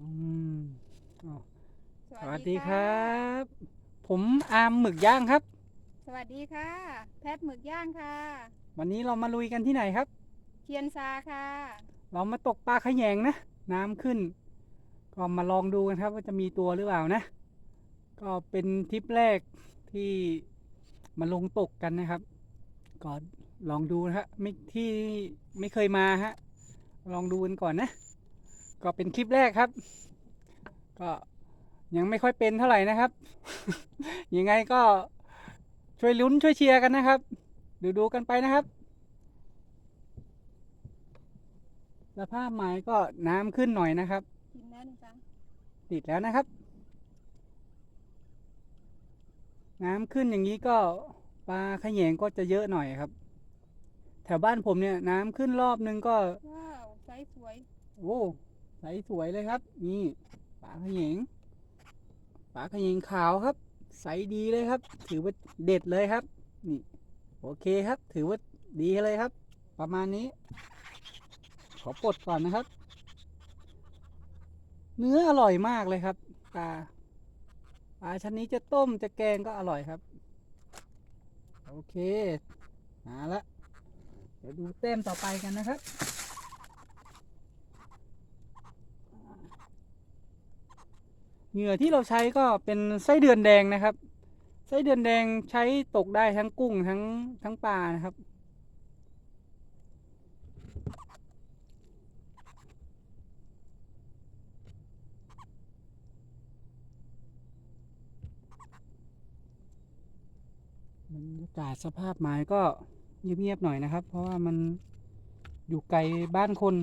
อืมอ๋อสวัสดีครับ ผมอาร์มหมึกย่างครับ สวัสดีค่ะ แพทหมึกย่างค่ะ วันนี้เรามาลุยกันที่ไหนครับ เทียนซาค่ะ เรามาตกปลาขยงนะ น้ำขึ้น ก็มาลองดูกันครับ ว่าจะมีตัวหรือเปล่านะ ก็เป็นทริปแรกที่มาลงตกกันนะครับ ก็ลองดูนะฮะไม่ที่ไม่เคยมาฮะ ลองดูกันก่อนนะ ก็เป็นคลิปแรกครับ ก็ยังไม่ค่อยเป็นเท่าไหร่นะครับ ยังไงก็ช่วยลุ้นช่วยเชียร์กันนะครับ ดูดูๆกันไปนะครับ สภาพไม้ก็น้ำขึ้นหน่อยนะครับกินแล้วนี่จ้ะติดแล้วนะครับ น้ำขึ้นอย่างนี้ก็ปลาขยงก็จะเยอะหน่อยครับ แถวบ้านผมเนี่ยน้ำขึ้นรอบนึงก็ว้าวไซส์สวยโอ้ ใสสวยเลยครับ นี่ปลาขยงปลาขยงขาวครับ ใสดีเลยครับ ถือว่าเด็ดเลยครับ นี่ โอเคครับ ถือว่าดีเลยครับ ประมาณนี้ ขอปลดก่อนนะครับ เนื้ออร่อยมากเลยครับปลาปลาชนนี้จะต้มจะแกงก็อร่อยครับ โอเคมาละเดี๋ยวดูแต้มต่อไปกันนะครับ เหงื่อที่เราใช้ก็เป็นไส้เดือนแดงนะครับ ไส้เดือนแดงใช้ตกได้ทั้งกุ้งทั้งทั้งปลานะครับ บรรยากาศสภาพไม้ก็เงียบๆหน่อยนะครับ เพราะว่ามันอยู่ไกลบ้านคน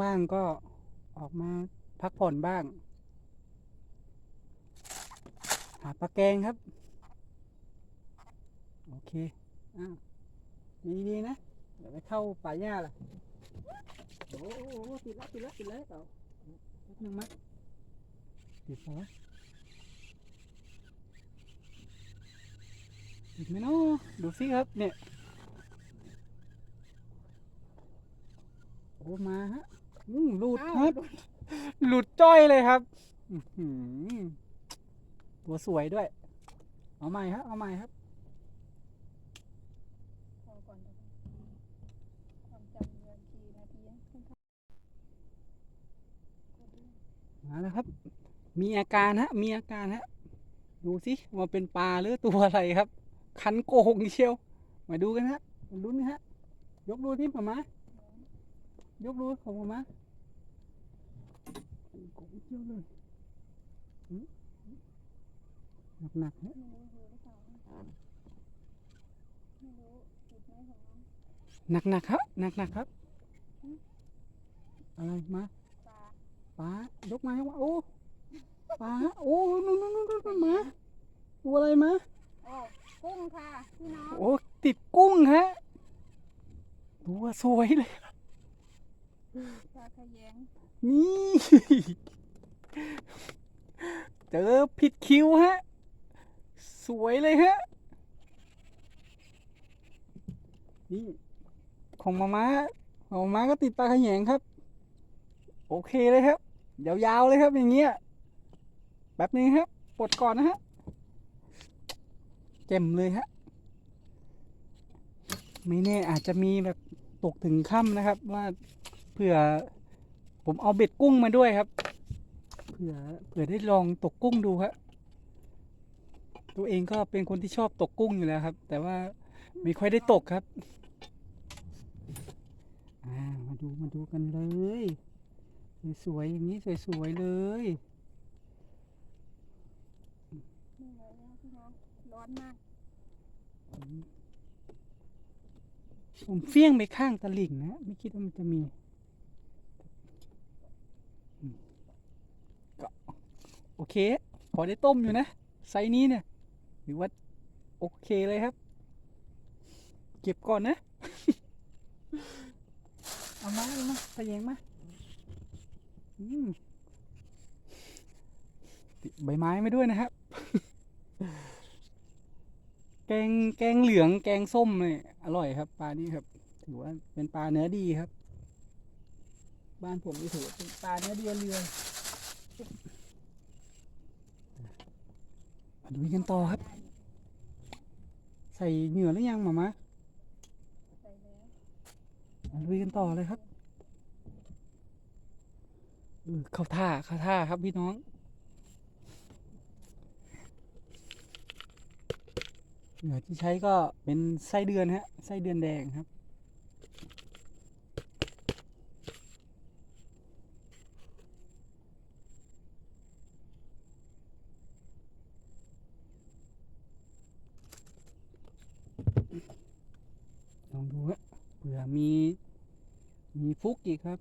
ว่างๆก็ออกมาพักผ่อนบ้าง หาปลาแกงครับ โอเคอ้าวดีๆนะ เดี๋ยวไปเข้าป่าหญ้าล่ะ โอ้โหติดแล้วติดแล้วติดแล้วเต่าแป๊บนึงมั้ยติดปะวะติดไหมเนาะดูสิครับเนี่ย โอ้ มาฮะอืมหลุดอ้าวครับ หลุดจ้อยเลยครับอื้อหือตัวสวยด้วย เอาใหม่ครับเอาใหม่ครับพอก่อนเดี๋ยวความจำเดือนทีนาทีขึ้นมาแล้วครับ มีอาการฮะ มีอาการฮะ ดูสิว่าเป็นปลาหรือตัวอะไรครับ คันโกงเชียว มาดูกันฮะมาลุ้นกันฮะ ยกดูที่ผมมา ยกดูของผมมาคันโกงเชียวเลยหืมหนักๆฮะไม่รู้อยู่หรือเปล่าไม่รู้ติดไหมของน้องหนักๆครับหนักๆครับ อะไรมาปลาปลายกมายกมาโอ้ปลาโอ้นู่นนู่นนู่นนู่นมาตัวอะไรมาโอ้กุ้งค่ะพี่น้องโอ้ติดกุ้งฮะตัวสวยเลย ปลาขยงนี่ เจอผิดคิวฮะ สวยเลยฮะ นี่ ของมามาของมามาก็ติดปลาขยงครับ โอเคเลยครับ ยาวๆเลยครับอย่างเงี้ยแบบนี้ครับปลดก่อนนะฮะเจ็มเลยฮะ ไม่แน่อาจจะมีแบบตกถึงค่ำนะครับว่า ผื่อ ผมเอาเบ็ดกุ้งมาด้วยครับ เผื่อเผื่อได้ลองตกกุ้งดูครับตัวเองก็เป็นคนที่ชอบตกกุ้งอยู่แล้วครับ แต่ว่าไม่ค่อยได้ตกครับอ่ามาดูมาดูกันเลย สวยๆอย่างนี้สวยๆเลยไม่ไหวแล้วพี่น้องร้อนมากผมเฟี้ยงไปข้างตลิ่งนะ ไม่คิดว่ามันจะมีอืมก็ โอเค พอได้ต้มอยู่นะ ไซนี้เนี่ยถือว่า โอเคเลยครับ เก็บก่อนนะ เอามาเอามาตะแยงมาติดใบไม้ไม่ด้วยนะครับ แกงแกงเหลืองแกงส้มเนี่ยอร่อยครับปลานี้ครับ ถือว่าเป็นปลาเนื้อดีครับ บ้านผมนี่ถือว่าเป็นปลาเนื้อดีเรือมา ดูกันต่อครับ ใส่เหงื่อหรือยังหมามะใส่แล้วมลุยกันต่อเลยครับเออเข้าท่าเข้าท่าครับพี่น้องเหงื่อที่ใช้ก็เป็นไส้เดือนฮะไส้เดือนแดงครับ ลองดูฮะเผื่อมี มี ฟุกอีกครับ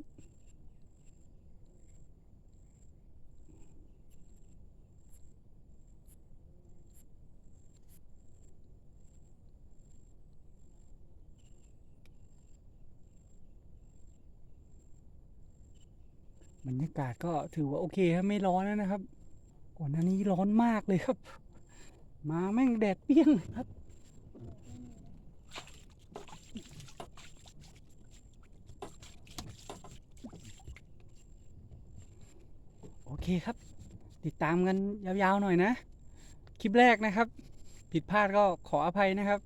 บรรยากาศก็ถือว่าโอเคครับไม่ร้อนแล้วนะครับ ก่อนหน้านี้ร้อนมากเลยครับ มาแม่งแดดเปรี้ยงครับ เคครับ ติดตามกันยาวๆหน่อยนะ คลิปแรกนะครับ ผิดพลาดก็ขออภัยนะครับ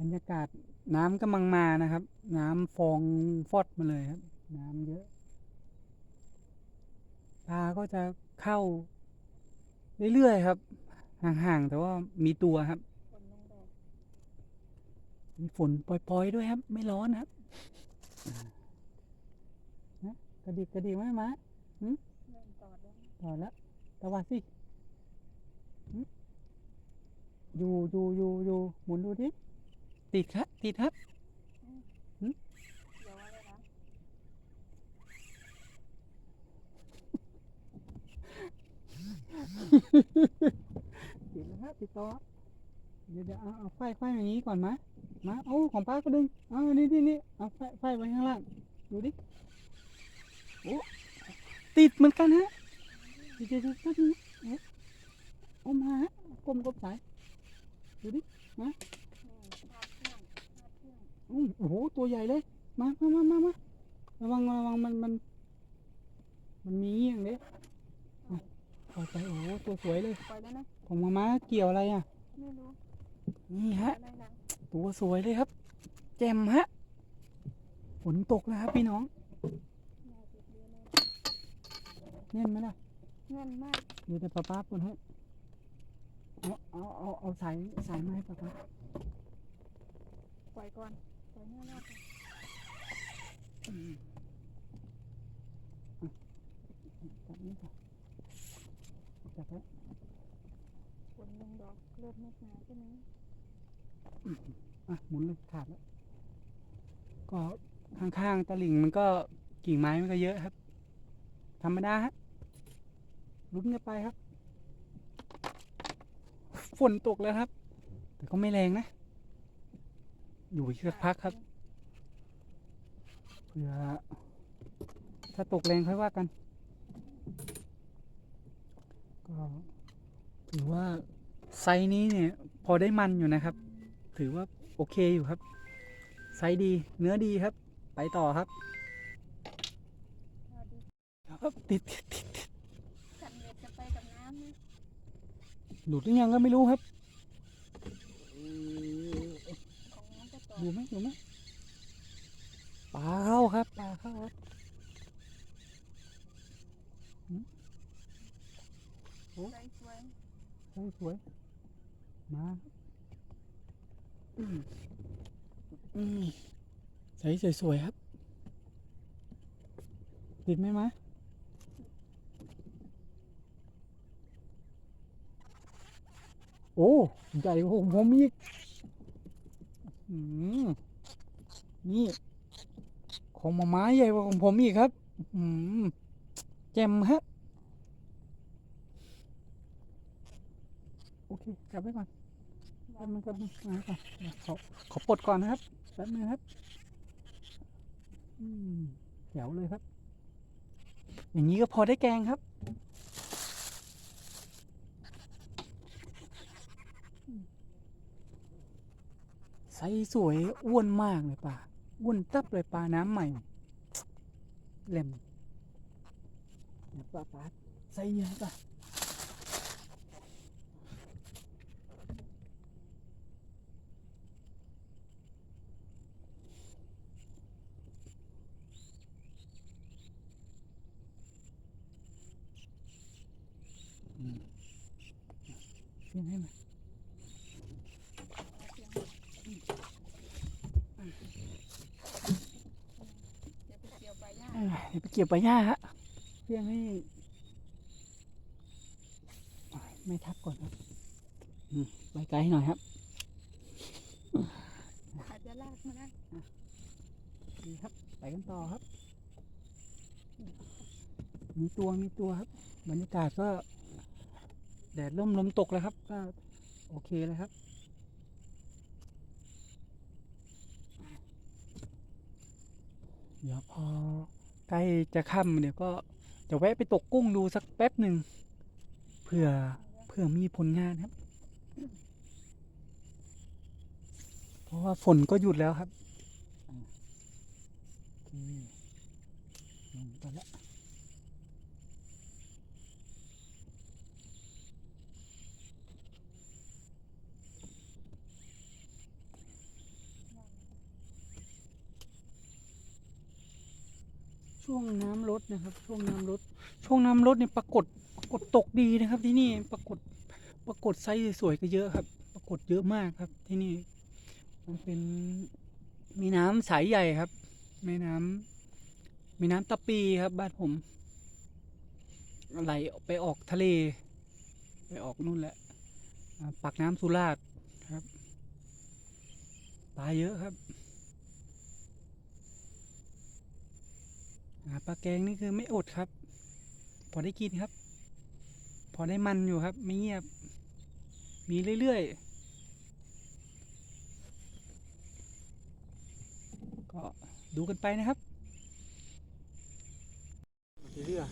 บรรยากาศน้ำกำลังมานะครับ น้ำฟองฟอดมาเลยครับ น้ำเยอะปลาก็จะเข้า เรื่อยๆครับ ห่างๆแต่ว่ามีตัวครับมีฝนปล่อยๆด้วยครับ ไม่ร้อนครับนะกระดิกกระดิกไหมมาเริ่มต่อแล้วตะวันสิหึอยู่อยู่อยู่อยู่หมุนดูดิติดครับ ติดครับ เดี๋ยวอะไรนะ ติดแล้วครับติดต่อเดี๋ยวเดี๋ยวเอาเอาไฟไฟอย่างนี้ก่อนมามาเอาของป้าก็ดึงเอานี่นี่นี่เอาไฟไฟไว้ข้างล่างดูดิโอ้ติดเหมือนกันฮะเดี๋ยวเดี๋ยวเดี๋ยวแป๊บนึงเอ๊ะเอามาฮะกลมกลมสายดูดิมาอุ้ยโอ้โหตัวใหญ่เลยมามามามามาระวังระวังมันมัน มันมีเงี้ยงเด้ป ล่อยไปโอ้โหตัวสวยเลยปล่อยแล้วนะ ของมาม่าเกี่ยวอะไรอะ ไม่รู้นี่ฮะ อะไรนะตัวสวยเลยครับ แจ่มฮะ ฝนตกแล้วครับพี่น้องน่าจะเรียนเลยเน่นไหมล่ะเงินมากเดี๋ยวแต่ป้าป้าปนให้เอาเอาเอาเอาสายสายมาให้ป้าป้าปล่อยก่อนปล่อยเนื้อแรกก่อนอืมอะจับนี่ก่อน จับแล้วฝนลงดอกเริ่มเม็ดหนาใช่ไหมอะหมุนเลยขาดแล้ว ก็ข้างๆตลิ่งมันก็กิ่งไม้มันก็เยอะครับ ธรรมดาฮะลุ้นกันไปครับ ฝนตกแล้วครับ แต่ก็ไม่แรงนะ อยู่อีกสักพักครับเผื่อถ้าตกแรงค่อยว่ากัน ก็ถือว่าไซส์นี้เนี่ยพอได้มันอยู่นะครับ ถือว่าโอเคอยู่ครับ ไซส์ดีเนื้อดีครับ ไปต่อครับเอาดิครับติดติดติดติดกันเด็ดจะไปกับน้ำนะหลุดหรือยังก็ไม่รู้ครับของน้ำจะต่ออยู่ไหมอยู่ไหมปลาเข้าครับปลาเข้าครับหืม ใจสวยสวยสวย มาอืมอืมใสสวยๆครับ ติดไหมมะโอ้ใหญ่กว่าของผมอีกอืมนี่ ของมาม้าใหญ่กว่าของผมอีกครับ อืมแจ่มฮะ โอเคกลับไว้ก่อนแป๊บนึงแป๊บนึงมาก่อนเดี๋ยวขอขอปลดก่อนนะครับเป๊บนึงครับอืมแจ๋วเลยครับ อย่างนี้ก็พอได้แกงครับไซส์สวยอ้วนมากเลยปลาอ้วนตับเลยปลาน้ำใหม่เล่มเนี่ยปลาปลาไซส์เยอะปะอืม เชื่อให้มาเดี๋ยวไปเกี่ยวปย่าอ่าเดี๋ยวไปเกี่ยวใบหญ้าฮะเพียงให้ไม่ทับก่อนครับไว้ไกลให้หน่อยครับอาจจะลากมาได้นี่ครับ ไปกันต่อครับ มีตัวมีตัวครับ บรรยากาศก็ แดดร่มลมตกแล้วครับก็โอเคเลยครับ เดี๋ยวพอใกล้จะค่ำเดี๋ยวก็จะแวะไปตกกุ้งดูสักแป๊บหนึ่งเผื่อเผื่อมีผลงานครับ เพราะว่าฝนก็หยุดแล้วครับอ่าโอเคลงไปแล้วช่วงน้ำล ดนะครับ ช่วงน้ำลดช่วงน้ำลดเนี่ยปรากฏปรากฏตกดีนะครับ ที่นี่ปรากฏปรากฏไซส์สวยๆก็เยอะครับ ปรากฏเยอะมากครับ ที่นี่มันเป็นม่น้ำสายใหญ่ครับแม่น้ำม่น้ำตะปีครับ บ้านผมไหลไปออกทะเล ไปออกนู่นแหละปากน้ำสุราษฎร์ครับปลาเยอะครับหา ปลาแกงนี่คือไม่อดครับ พอได้กินครับ พอได้มันอยู่ครับ ไม่เงียบ มีเรื่อยๆ ก็ดูกันไปนะครับเรือ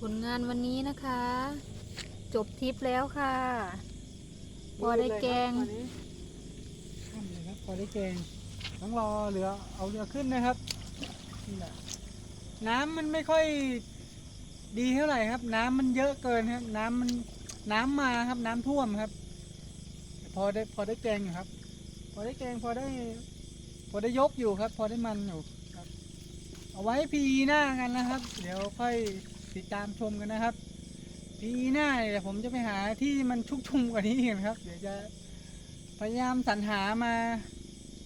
ผลงานวันนี้นะคะ จบทริปแล้วค่ะ พอได้แกงวันนี้ข้ามเลยครับพอได้แกง ต้องรอเรือเอาเรือขึ้นนะครับ น้ำมันไม่ค่อยดีเท่าไหร่ครับ น้ำมันเยอะเกินครับ น้ำมันน้ำมาครับ น้ำท่วมครับ พอได้พอได้แกงอยู่ครับ พอได้แกงพอได้ พอได้ยกอยู่ครับ พอได้มันอยู่ครับ เอาไว้พีหน้ากันนะครับ เดี๋ยวค่อยติดตามชมกันนะครับปีหน้าเดี๋ยวผมจะไปหาที่มันชุกชุมกว่านี้อีกนะครับ เดี๋ยวจะพยายามสรรหามา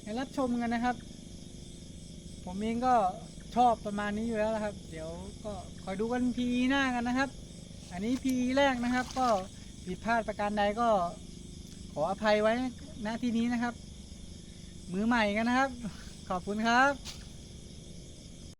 ให้รับชมกันนะครับ ผมเองก็ชอบประมาณนี้อยู่แล้วละครับ เดี๋ยวก็คอยดูกันพีหน้ากันนะครับ อันนี้พีแรกนะครับ ก็ผิดพลาดประการใดก็ขออภัยไว้ณที่นี้นะครับ มือใหม่กันนะครับ ขอบคุณครับ